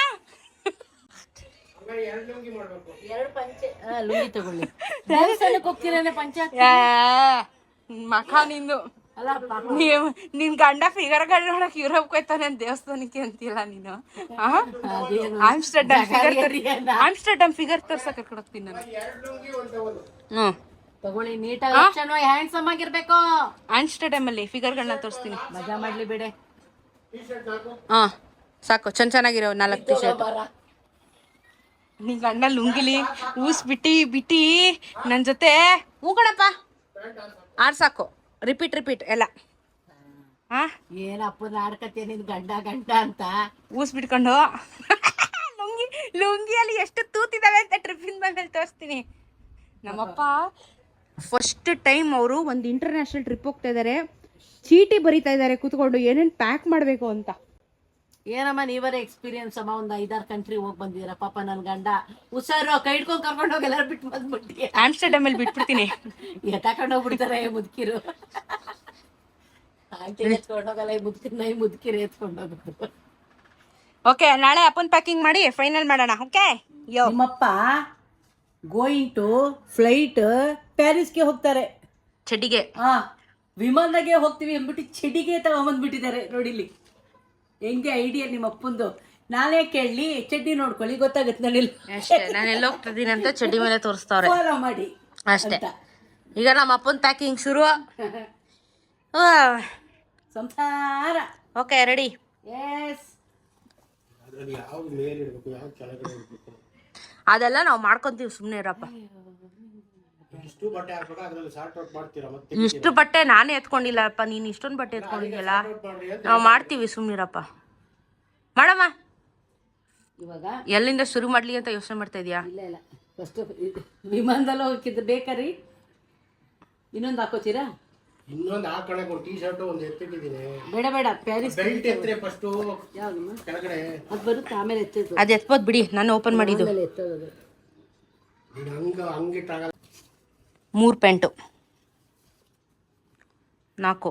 ಹಂಗಾರೆ ಎರಡು ಲುಂಗಿ ಮಾಡ್ಬೇಕು. ಎರಡು ಪಂಚೆ. ಲುಂಗಿ ತಗೊಳ್ಳಿ. ದೇವಸ್ಥಾನಕ್ಕೆ ಹೋಗ್ತೀರೇನೆ ಪಂಚ? ಮಖ ನಿಂದು. ಅಲ್ಲ ಪಾಪ. ನೀವ್ ನಿನ್ ಗಂಡ ಫಿಗರ್ ಗಾಡಿ ನೋಡಕ್ ಯುರೋಪ್ ಹೋಯ್ತಾನೆ ಅಂತ ದೇವಸ್ಥಾನಕ್ಕೆ ಅಂತಿಲ್ಲ ನೀನು? ಆಮ್ಸ್ಟರ್ಡಮ್ ಫಿಗರ್. ಆಮ್ಸ್ಟರ್ಡಮ್ ಫಿಗರ್ ತರ್ಸಕ್ ಕರ್ಕೊಂಡು ಹೋಗ್ತೀನಿ ನಾನು. ಹ್ಮ್. ತಗೊಳ್ಳಿ ನೀಟಾಗಿ ಚೆನ್ನಾಗಿ ಹ್ಯಾಂಡ್ಸಮ್ ಆಗಿರ್ಬೇಕು. ಆನ್ಸ್ಟರ್ಡ್ಯಾಮ್ ಅಲ್ಲಿ ಫಿಗರ್ಗಳನ್ನ ತೋರಿಸ್ತೀನಿ. ಮಜಾ ಮಾಡ್ಲಿ ಬಿಡೆ. ಹಾ ಸಾಕು. ಚೆನ್ನ ಚೆನ್ನಾಗಿರೋ ನಾಲ್ಕು ಟಿ ಶರ್ಟ್ ನಿನ್ ಗಂಡ ಲುಂಗಿಲಿ ಊಸ್ ಬಿಟ್ಟಿ ಬಿಟ್ಟಿ ನನ್ ಜೊತೆ ಹೂಗಣಪ್ಪ. ಆರು ಸಾಕು. ರಿಪೀಟ್ ರಿಪೀಟ್ ಎಲ್ಲ. ಹಾ? ಏನಪ್ಪ ನಾಡ್ಕತ್ತೀಯ ನಿನ್ ಗಂಡ ಗಂಡ ಅಂತ? ಊಸ್ ಬಿಟ್ಕೊಂಡು. ಲುಂಗಿ ಲುಂಗಿಯಲ್ಲಿ ಎಷ್ಟು ತೂತಿದಾವೆ ಅಂತ ಟ್ರಿಪ್ಪಿನ ಮೇಲೆ ತೋರಿಸ್ತೀನಿ. ನಮ್ಮಪ್ಪ ಫಸ್ಟ್ ಟೈಮ್ ಅವರು ಒಂದು ಇಂಟರ್ನ್ಯಾಷನಲ್ ಟ್ರಿಪ್ ಹೋಗ್ತಾ ಇದ್ದಾರೆ ಚೀಟಿ ಬರಿತಾ ಇದ್ದಾರೆ ಕೂತ್ಕೊಂಡು ಏನೇನು ಪ್ಯಾಕ್ ಮಾಡಬೇಕು ಅಂತ. ಏನಮ್ಮ ನೀವರೇ ಎಕ್ಸ್ಪೀರಿಯನ್ಸ್ ಅಮ್ಮ? ಒಂದು ಐದಾರು ಕಂಟ್ರಿ ಹೋಗಿ ಬಂದಿದ್ದೀರ? ಪಾಪ ನನ್ನ ಗಂಡ ಹುಷಾರು ಕೈ ಹಿಡ್ಕೊಂಡು ಕರ್ಕೊಂಡು ಹೋಗಿ ಎಲ್ಲಾರು ಬಿಟ್ಟು ಬಂದ್ಬಿಟ್ಟಿ. ಆಮ್ಸ್ಟರ್ಡಮ್ ಅಲ್ಲಿ ಬಿಟ್ಬಿಡ್ತೀನಿ. ಎತ್ತಾಕೊಂಡು ಹೋಗ್ಬಿಡ್ತಾರೆ ಮುದುಕಿರು. ಆಂಟಿ ಎತ್ಕೊಂಡು ಹೋಗಲ್ಲ ಈ ಮುದುಕಿನ ಈ ಮುದುಕಿರು ಎತ್ಕೊಂಡು ಹೋಗ್ಬಿಟ್ಟು ಓಕೆ ನಾಳೆ ಅಪ್ಪನ್ ಪ್ಯಾಕಿಂಗ್ ಮಾಡಿ ಫೈನಲ್ ಮಾಡೋಣ ಓಕೆ ಯೋ ನಿಮ್ಮಪ್ಪ ಗೋಯಿಂಗ್ ಟು ಫ್ಲೈಟ್ ಪ್ಯಾರಿಸ್ಗೆ ಹೋಗ್ತಾರೆ. ಚಡಿಗೆ ಹಾ ವಿಮಾನಗೆ ಹೋಗ್ತೀವಿ ಅಂದ್ಬಿಟ್ಟು ಚಡಿಗೆ ತಗೊಂಬಂದ್ಬಿಟ್ಟಿದ್ದಾರೆ ನೋಡಿಲಿ ಹೆಂಗೆ ಐಡಿಯಾ ನಿಮ್ಮ ಅಪ್ಪಂದು. ನಾನೇ ಕೇಳಲಿ ಚಡ್ಡಿ ನೋಡ್ಕೊಳ್ಳಿ ಗೊತ್ತಾಗುತ್ತೆ ನನಗೆ ಅಷ್ಟೇ ನಾನು ಎಲ್ಲ ಹೋಗ್ತಿದ್ದೀನಿ ಅಂತ ಚಡ್ಡಿ ಮೇಲೆ ತೋರಿಸ್ತಾವ್ರೆ. ಫಾಲೋ ಮಾಡಿ ಅಷ್ಟೇ. ಅಂತ. ಈಗ ನಮ್ಮ ಅಪ್ಪನ ಪ್ಯಾಕಿಂಗ್ ಶುರು? ಸಂಸಾರ. ಓಕೆ ರೆಡಿ ಎಸ್ ಅದೆಲ್ಲ ನಾವು ಮಾಡ್ಕೊಂತೀವಿ ಸುಮ್ಮನೆ ಇರಪ್ಪ. ಇಷ್ಟು ಬಟ್ಟೆ ಹಾಕ್ಬೇಕು ಅದ್ರಲ್ಲಿ ಸಾರ್ಟ್ ಔಟ್ ಮಾಡ್ತೀರಾ ಮತ್ತೆ ಇಷ್ಟು ಬಟ್ಟೆ ನಾನೇ ಎತ್ಕೊಂಡಿಲ್ಲಪ್ಪ ನೀನು ಇಷ್ಟೊಂದು ಬಟ್ಟೆ ಎತ್ಕೊಂಡಿದ್ಯಲ್ಲ? ನಾವು ಮಾಡ್ತೀವಿ ಸುಮ್ನಿರಪ್ಪ. ಮಾಡಮ್ಮ. ಇವಾಗ ಎಲ್ಲಿಂದ ಶುರು ಮಾಡ್ಲಿ ಅಂತ ಯೋಚನೆ ಮಾಡ್ತಾ ಇದೀಯಾ? ಇಲ್ಲ ಇಲ್ಲ. ಫಸ್ಟ್ ವಿಮಾನದಲ್ಲಿ ಹೋಗಿದ್ದು ಬೇಕಾರಿ ಇನ್ನೊಂದು ಹಾಕೋತೀರಾ? ಇನ್ನೊಂದು ಎತ್ಬೋದ್ ಒಂದು ಟೀ ಶರ್ಟ್ ಒಂದು ಎತ್ತಿಟ್ಟಿದ್ದೀನಿ. ಬೇಡ ಬೇಡ. ಪ್ಯಾರಿಸ್ ಬೆಲ್ಟ್ ಎತ್ತರೆ ಫಸ್ಟು ಯಾವ್ದಮ್ಮ ಕೆಳಗಡೆ. ಅದು ಬರುತ್ತೆ ಆಮೇಲೆ ಎತ್ತಿದ್ದು ಅದು ಎತ್ಬೋದು ಬಿಡಿ ನಾನು ಓಪನ್ ಮಾಡಿದ್ದು. ಆಮೇಲೆ ಎತ್ತೋದು ನೀನು ಹಂಗ ಹಂಗಿಟ್ಟಾಗಲ್ಲ. ಮೂರು ಪ್ಯಾಂಟು ನಾಲ್ಕು.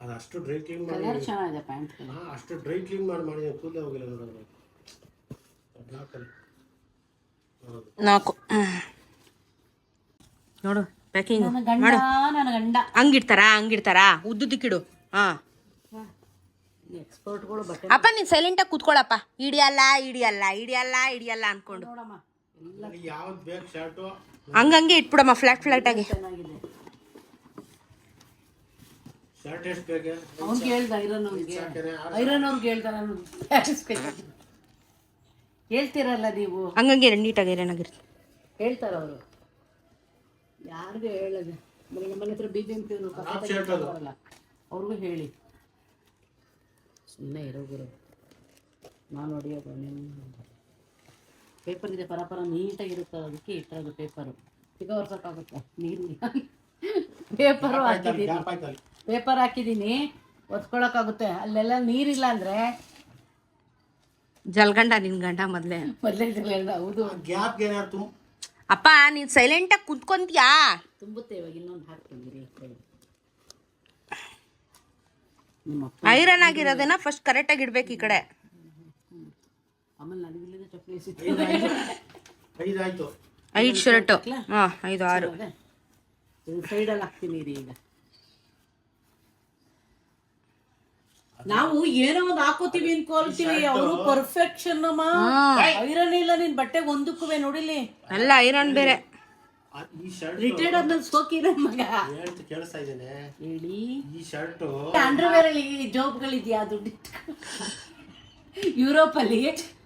ಅದು ಅಷ್ಟು ಡ್ರೈ ಕ್ಲೀನ್ ಮಾಡಿ ಕಲರ್ ಚೆನ್ನಾಗಿದೆ ಪ್ಯಾಂಟ್ ಅಷ್ಟು ಡ್ರೈ ಕ್ಲೀನ್ ಮಾಡಿ ಮಾಡಿ ಕೂದಲೇ ಹೋಗಿಲ್ಲ ನೋಡೋದು ನಾಲ್ಕು. ನೋಡು ಪ್ಯಾಕಿಂಗ್ ಗಂಡ ನನ್ನ ಗಂಡ. ಹಂಗಿಡ್ತಾರಾ ಹಂಗಿಡ್ತಾರಾ? ಉದ್ದುದಕ್ಕಿಡು ಹಾಂ. ಎಕ್ಸ್ಪರ್ಟ್ಗಳು ಬಟ್ಟೆ ಅಪ್ಪ ನೀನು ಸೈಲೆಂಟಾಗಿ ಕೂತ್ಕೊಳ್ಳಪ್ಪ ಹಿಡಿಯಲ್ಲ ಹಿಡಿಯಲ್ಲ ಹಿಡಿಯಲ್ಲ ಹಿಡಿಯಲ್ಲ ಅನ್ಕೊಂಡು. ನೋಡಮ್ಮ. ಯಾವ್ದು ಬೇಕು ಶರ್ಟು? ಹಂಗಂಗೆ ಇಟ್ಬಿಡಮ್ಮ ಫ್ಲಾಟ್ ಫ್ಲಾಟ್ ಆಗಿ. ಚೆನ್ನಾಗಿದೆ ಶರ್ಟ್ ಎಷ್ಟು ಬೇಕು? ಅವ್ನಿಗೆ ಹೇಳ್ದ ಐರನ್ ಅವ್ನಿಗೆ. ಐರನ್ ಅವ್ರಿಗೆ ಹೇಳ್ದ ನಾನು. ಹೇಳ್ತೀರಲ್ಲ ನೀವು? ಹಂಗಂಗೆ ನೀಟಾಗಿ ಏನಾಗಿರುತ್ತೆ ಹೇಳ್ತಾರ ಅವರು. ಯಾರಿಗೂ ಹೇಳದೆ. ಆಮೇಲೆ ನಮ್ಮನೆ ಹತ್ರ ಬಿ ಬಿ ಎಂ ಪಿ ಅವರು ಅವ್ರಿಗೂ ಹೇಳಿ. ಸುಮ್ಮನೆ ಇರೋ ಗುರು. ನಾನು ಹೊಡಿಯೋದು ಪೇಪರ್ ಇದೆ ಪರಪರ ನೀಟಾಗಿರುತ್ತೆ ಅದಕ್ಕೆ ಇಟ್ಟಿರೋದು ಪೇಪರು ಈಗ ಒರ್ಸೋಕ್ಕಾಗುತ್ತೆ ನೀರು ಪೇಪರು ಹಾಕಿದ್ದೀನಿ. ಗ್ಯಾಪ್ ಪೇಪರ್ ಹಾಕಿದ್ದೀನಿ. ಒತ್ಕೊಳಕ್ಕಾಗುತ್ತೆ. ಅಲ್ಲೆಲ್ಲ ನೀರಿಲ್ಲ ಅಂದರೆ ಜಲ್ಗಂಡ ನಿನ್ ಗಂಡ ಮೊದ್ಲೇ. ಮೊದಲೇ ಹೌದು. ಗ್ಯಾಪ್ಗೆ ಏನಾದ್ರು ತುಂಬ ಅಪ್ಪ ನೀನ್ ಸೈಲೆಂಟಾಗಿ ಕುತ್ಕೊಂತೀಯಾ? ತುಂಬುತ್ತೆ ಇವಾಗ ಇನ್ನೊಂದು ಹಾಕ್ತೀನಿ ಐರನ್ ಆಗಿರೋದೇನ? ಫಸ್ಟ್ ಕರೆಕ್ಟಾಗಿ ಇಡ್ಬೇಕು ಈ ಕಡೆ. ಆಮೇಲೆ ಐದಾಯ್ತು. ಐದು ಶರ್ಟ್. ಹಾ ಐದು ಆರು. ಸೈಡಲ್ಲಿ ಹಾಕ್ತೀನಿ ರೀ ಈಗ. ನಾವು ಏನೋ ಒಂದು ಹಾಕೋತೀವಿ ಅನ್ಕೊಳ್ತೀವಿ ಅವರು ಪರ್ಫೆಕ್ಷನ್ ಅಮ್ಮ. ಐರನ್ ಇಲ್ಲ ನಿನ್ ಬಟ್ಟೆ ಒಂದಕ್ಕೂ ನೋಡಿಲಿ ಅಲ್ಲ ಐರನ್ ಬೇರೆ. ರಿಟೈರ್ಡ್ ಆದ್ಮೇಲೆ ಮಗ. ಕೇಳಿಸ್ತಾ ಇದ್ದೇನೆ. ಹೇಳಿ. ಈ ಶರ್ಟು. ಅಂಡರ್ವೇರ್ ಅಲ್ಲಿ ಜಾಬ್ಗಳಿದ್ಯಾ ದುಡ್ಡು? ಯುರೋಪ್ ಅಲ್ಲಿ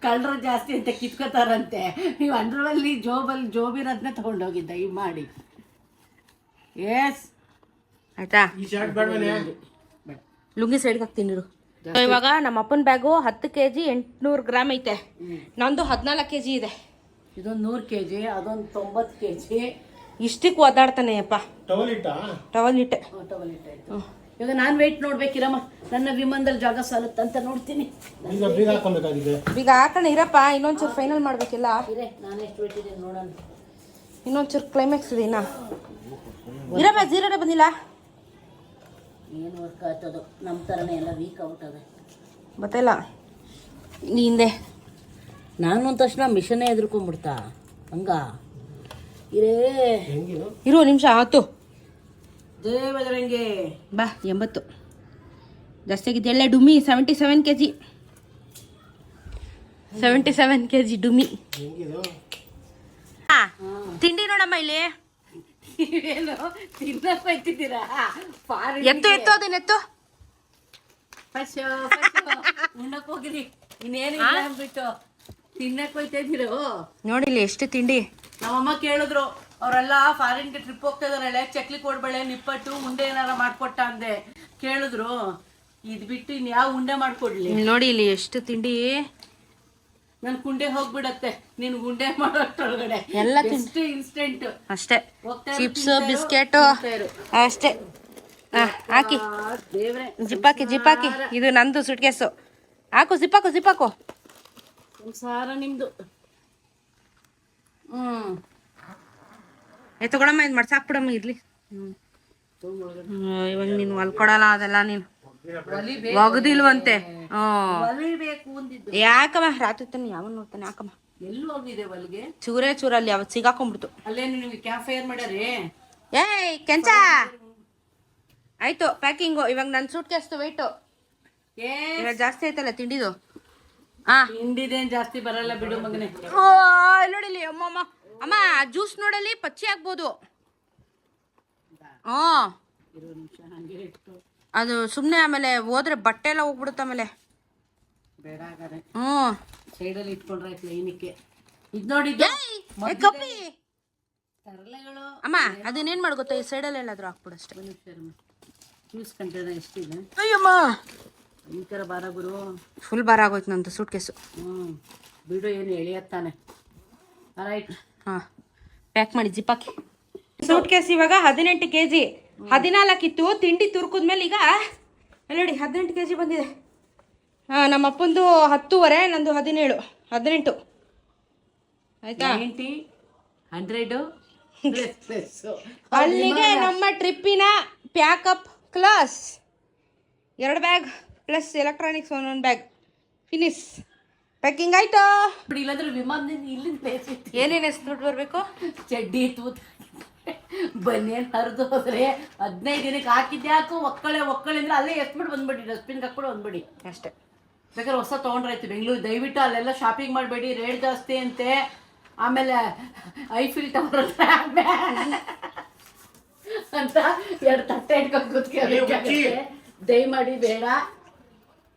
ಕಳ್ಳರು ಜಾಸ್ತಿ ಅಂತ ಕಿತ್ಕೋತಾರಂತೆ. ನೀವು ಅಂಡ್ರಲ್ಲಿ ಜೋಬಲ್ಲಿ ಜೋಬಿರೋದನ್ನ ತಗೊಂಡೋಗಿದ್ದ ಈ ಮಾಡಿ. ಎಸ್ ಆಯ್ತಾ? ಈ ಶರ್ಟ್ ಬೇಡವೇನೆ ಲುಂಗಿ ಸೈಡ್ಗೆ ಹಾಕ್ತೀನಿ. ಇವಾಗ ನಮ್ಮ ಅಪ್ಪನ ಬ್ಯಾಗು ಹತ್ತು ಕೆ ಜಿ ಎಂಟುನೂರು ಗ್ರಾಮ್ ಐತೆ. ನಂದು ಹದಿನಾಲ್ಕು ಕೆ ಜಿ ಇದೆ. ಇದೊಂದು ನೂರು ಕೆ ಜಿ ಅದೊಂದು ತೊಂಬತ್ತು ಕೆ ಜಿ ಇಷ್ಟಕ್ಕೆ ಒದ್ದಾಡ್ತಾನೆ ಅಪ್ಪ. ಟವಲ್ ಇಟ್ಟ? ಟವಲ್ ಇಟ್ಟೆ. ಇವಾಗ ನಾನು ವೆಯ್ಟ್ ನೋಡ್ಬೇಕಿರಮ್ಮ ನನ್ನ ವಿಮಾನದಲ್ಲಿ ಜಾಗ ಸಾಲುತ್ತಂತ ನೋಡ್ತೀನಿ. ಈಗ ಬೀಗ ಹಾಕೊಬೇಕಾಗಿದೆ ಈಗ ಹಾಕೋಣ ಇರಪ್ಪ ಇನ್ನೊಂಚೂರು ಫೈನಲ್ ಮಾಡ್ಬೇಕಿಲ್ಲ? ಇರೇ ನಾನು ಎಷ್ಟು ವೆಯ್ಟ್ ಇದೆ ನೋಡೋಣ. ಇನ್ನೊಂಚೂರು ಕ್ಲೈಮ್ಯಾಕ್ಸ್ ಇದೆ ಇನ್ನ. ಇರಪ್ಪ ಜೀರೋನೇ ಬಂದಿಲ್ಲ? ಏನು ವರ್ಕ್ ಆಗ್ತದೋ ನಮ್ಮ ಥರನೇ ಎಲ್ಲ ವೀಕ್ ಔಟ್ ಅದೇ ಗೊತ್ತಿಲ್ಲ ನೀ ಹಿಂದೆ? ನಾನು ಅಂದ ತಕ್ಷಣ ಮಿಷನ್ನೇ ಎದುರ್ಕೊಂಡ್ಬಿಡ್ತಾ ಹಂಗ? ಇರೇ. ಇರೋ ಇರು ನಿಮಿಷ ಆತು. ಜಯ ಬಜರಂಗೆ ಬಾ ಎಂಬತ್ತು. ಜಾಸ್ತಿ ಎಳ್ಳೆ ಡುಮ್ಮಿ seventy seven K G seventy seven K G Dumi ಹಾ. ತಿಂಡಿ ನೋಡಮ್ಮ ಇಲ್ಲಿ. ಏನು ತಿನ್ನಕ್ ಎತ್ತು ಎತ್ತು ಅದನ್ನ ಎತ್ತು. ಫಶೋ ಉಣ್ಣಕ್ ಹೋಗಿರಿ. ಇನ್ನೇನು ಅಂದ್ಬಿಟ್ಟು. ತಿನ್ನಕ್ ಹೋಯ್ತಾ ಇದ್ದೀರೋ? ನೋಡಿಲ್ಲ ಎಷ್ಟು ತಿಂಡಿ. ನಮ್ಮಮ್ಮ ಕೇಳಿದ್ರು. ಅವರೆಲ್ಲ ಫಾರಿನ್ಗೆ ಟ್ರಿಪ್ ಹೋಗ್ತಾ ಇದಾರೆ ಚಕ್ಲಿ ಕೊಡ್ಬೇಳೆ ನಿಪ್ಪಟ್ಟು ಉಂಡೆ ಏನಾರ ಮಾಡ್ಕೊಟ್ಟ ಅಂದೆ. ಕೇಳಿದ್ರು ಇದ್ ಬಿಟ್ಟು ಇನ್ ಯಾವ ಉಂಡೆ ಮಾಡ್ಕೊಡ್ಲಿ? ನೋಡಿ ಇಲ್ಲಿ ಎಷ್ಟು ತಿಂಡಿ. ನನ್ ಕುಂಡೆ ಹೋಗ್ಬಿಡತ್ತೆ. ನೀನ್ ಉಂಡೆ ಮಾಡೋಷ್ಟೊಳಗಡೆ ಎಲ್ಲ ತಿಂಡಿ ಇನ್ಸ್ಟೆಂಟ್ ಅಷ್ಟೇ. ಚಿಪ್ಸ್ ಬಿಸ್ಕೆಟ್ ಅಷ್ಟೇ. ಹಾಕಿ. ಜಿಪ್ಪಾಕಿ ಜಿಪ್ಪಾಕಿ. ಇದು ನಂದು ಸುಟ್ಕೇಸು ಹಾಕು ಜಿಪ್ಪಾಕು ಜಿಪ್ಪಾಕು. ಸಂಸಾರ ನಿಮ್ದು. ಹ್ಮ್. ಏ ತಗೊಳಮ್ಮ ಇದು ಮಾಡ್ಸಾಕ್ಬಿಡಮ್ಮ ಇರ್ಲಿ. ಇವಾಗ ನೀನು ಹೊಲ್ಕೊಡಲ್ಲ ಅದೆಲ್ಲ ನೀನು. ಒಗದಿಲ್ವಂತೆ. ಯಾಕಮ್ಮ ರಾತ್ರಿ ತಾನೆ ಯಾವ ನೋಡ್ತಾನೆ ಯಾಕಮ್ಮ? ಎಲ್ಲಿ ಹೋಗಿದೆ ಹೊಲಿಗೆ ಚೂರೇ ಚೂರಲ್ಲಿ ಅವತ್ತು ಸಿಗಾಕೊಂಡ್ಬಿಡ್ತು. ಅಲ್ಲೇನು ನಿಮ್ಗೆ ಕ್ಯಾಫೇರ್ ಮಾಡ್ಯಾರಿ ಏಯ್ ಕೆಂಚ! ಆಯ್ತು ಪ್ಯಾಕಿಂಗು. ಇವಾಗ ನನ್ನ ಸೂಟ್ ಕೇಸ್ತು ವೆಯ್ಟು ಏ ಇವಾಗ ಜಾಸ್ತಿ ಆಯ್ತಲ್ಲ ತಿಂಡಿದು? ಹಾ ತಿಂಡಿದೇನ್ ಜಾಸ್ತಿ ಬರಲ್ಲ ಬಿಡು ಮಗನೇ. ಓ ನೋಡಿಲಿ ಅಮ್ಮ ಅಮ್ಮ ಜ್ಯೂಸ್ ನೋಡಲಿ ಪಚ್ಚಿ ಆಗ್ಬೋದು. ಹಾ. ಅದು ಸುಮ್ಮನೆ ಆಮೇಲೆ ಹೋದ್ರೆ ಬಟ್ಟೆ ಎಲ್ಲ ಹೋಗ್ಬಿಡುತ್ತೆ ಆಮೇಲೆ. ಬೇಡ ಹ್ಞೂ. ಸೈಡಲ್ಲಿ ಇಟ್ಕೊಂಡ್ರೆ ಆಯ್ತು ಇದು ಏ ಕಪ್ಪಿ. ತರಲೆಗಳು ಅಮ್ಮ ಅದನ್ನೇನು ಮಾಡಿ ಗೊತ್ತಾ ಈ ಸೈಡಲ್ಲಿ ಎಲ್ಲಾದ್ರೂ ಹಾಕ್ಬಿಡು ಅಷ್ಟೇ. ಜ್ಯೂಸ್ ಕಂಟೈನರ್ ಎಷ್ಟಿದೆ? ಅಯ್ಯಮ್ಮ. ಭಯಂಕರ ಬಾರ ಗುರು. ಫುಲ್ ಬಾರ ಆಗೋಯ್ತು ನಂದು ಸೂಟ್ ಕೇಸು ಹ್ಞೂ ಬಿಡು ಏನು ಎಳಿಯತ್ತಾನೆ. ರೈಟ್ ಹಾಂ ಪ್ಯಾಕ್ ಮಾಡಿ ಜಿಪ್ಪಾಕಿ ಸೂಟ್ ಕೇಸ್ ಇವಾಗ ಹದಿನೆಂಟು ಕೆ ಜಿ ಹದಿನಾಲ್ಕಿತ್ತು ತಿಂಡಿ ತುರ್ಕುದ್ಮೇಲೆ ಈಗ ಹೇಳಿ ನೋಡಿ ಹದಿನೆಂಟು ಕೆ ಜಿ ಬಂದಿದೆ. ಹಾಂ ನಮ್ಮ ಅಪ್ಪಂದು ಹತ್ತೂವರೆ ನಂದು ಹದಿನೇಳು ಹದಿನೆಂಟು. ಆಯ್ತಾ? ಹಂಡ್ರೆಡ್. ಅಲ್ಲಿಗೆ ನಮ್ಮ ಟ್ರಿಪ್ಪಿನ ಪ್ಯಾಕಪ್ ಕ್ಲಾಸ್. ಎರಡು ಬ್ಯಾಗ್ ಪ್ಲಸ್ ಎಲೆಕ್ಟ್ರಾನಿಕ್ಸ್ ಒಂದೊಂದು ಬ್ಯಾಗ್. ಫಿನಿಸ್ ಪ್ಯಾಕಿಂಗ್ ಆಯ್ತು? ಇಲ್ಲಾಂದ್ರೆ ವಿಮಾನದಿಂದ ಇಲ್ಲಿಂದ ಪ್ಲೇಸ್ ಇತ್ತು ಏನೇನು ಎಷ್ಟು ದುಡ್ಡು ಬರಬೇಕು? ಚಡ್ಡಿ ತೂತ ಬನ್ನೇನು ಹರಿದು ಹೋದ್ರೆ ಹದಿನೈದು ದಿನಕ್ಕೆ ಹಾಕಿದ್ದೆ ಹಾಕು ಒಕ್ಕಳೆ ಒಕ್ಕಳೆ ಅಂದ್ರೆ ಅಲ್ಲೇ ಎತ್ಬಿಟ್ಟು ಬಂದ್ಬಿಡಿ ಡಸ್ಟ್ಬಿನ್ಗೆ ಹಾಕ್ಬಿಟ್ಟು ಬಂದ್ಬಿಡಿ. ಅಷ್ಟೇ. ಬೇಕಾದ್ರೆ ಹೊಸ ತೊಗೊಂಡ್ರಾಯ್ತು ಬೆಂಗಳೂರು ದಯವಿಟ್ಟು ಅಲ್ಲೆಲ್ಲ ಶಾಪಿಂಗ್ ಮಾಡಬೇಡಿ ರೇಟ್ ಜಾಸ್ತಿ ಅಂತೆ. ಆಮೇಲೆ ಐಫಿಲ್ ಟವರ್ ಅಂತ ಎರಡು ತಟ್ಟೆ ಇಟ್ಕೊಂಡು ಕೂತ್ಕೊಳ್ಳಿ ದಯಮಾಡಿ ಬೇಡ.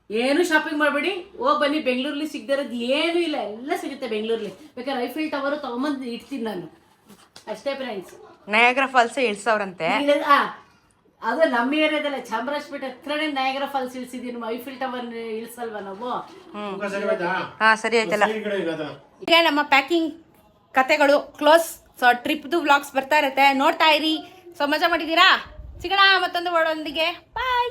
ಏನು ಶಾಪಿಂಗ್ ಮಾಡಬೇಡಿ. ಹೋಗಿ ಬನ್ನಿ ಬೆಂಗಳೂರಲ್ಲಿ ಸಿಗದಿರೋದು ಏನೂ ಇಲ್ಲ ಎಲ್ಲ ಸಿಗುತ್ತೆ ಬೆಂಗಳೂರಲ್ಲಿ. ಬೇಕಾದ್ರೆ ಐಫಿಲ್ ಟವರ್ ತೊಗೊಂಬಂದು ಇಡ್ತೀನಿ ನಾನು. ಅಷ್ಟೇ ಫ್ರೆಂಡ್ಸ್ ನಯಾಗ್ರಾ ಫಾಲ್ಸ್ ಇಳ್ಸವ್ರಂತೆ ಅದು ನಮ್ಮ ಏರಿಯಾದಲ್ಲ ಚಾಮರಾಜಪೇಟೆ ಹತ್ರನೇ ನಯಾಗ್ರ ಫಾಲ್ಸ್ ಇಳಿಸಿದೀನಿ. ಐಫಿಲ್ ಟವರ್ ಇಳಿಸಲ್ವಾ ನಾವು? ಹಾ ಸರಿ ಹೋಯ್ತಾ ಹಾಂ ಸರಿ ಆಯ್ತಲ್ಲ. ಈಗ ನಮ್ಮ ಪ್ಯಾಕಿಂಗ್ ಕತೆಗಳು ಕ್ಲೋಸ್ ಸೊ ಟ್ರಿಪ್ದು ವ್ಲಾಗ್ಸ್ ಬರ್ತಾ ಇರುತ್ತೆ. ನೋಡ್ತಾ ಇರಿ. ಸೊ ಮಜಾ ಮಾಡಿದ್ದೀರಾ? ಸಿಗೋಣ ಮತ್ತೊಂದು ವರ್ಡೊಂದಿಗೆ ಬಾಯ್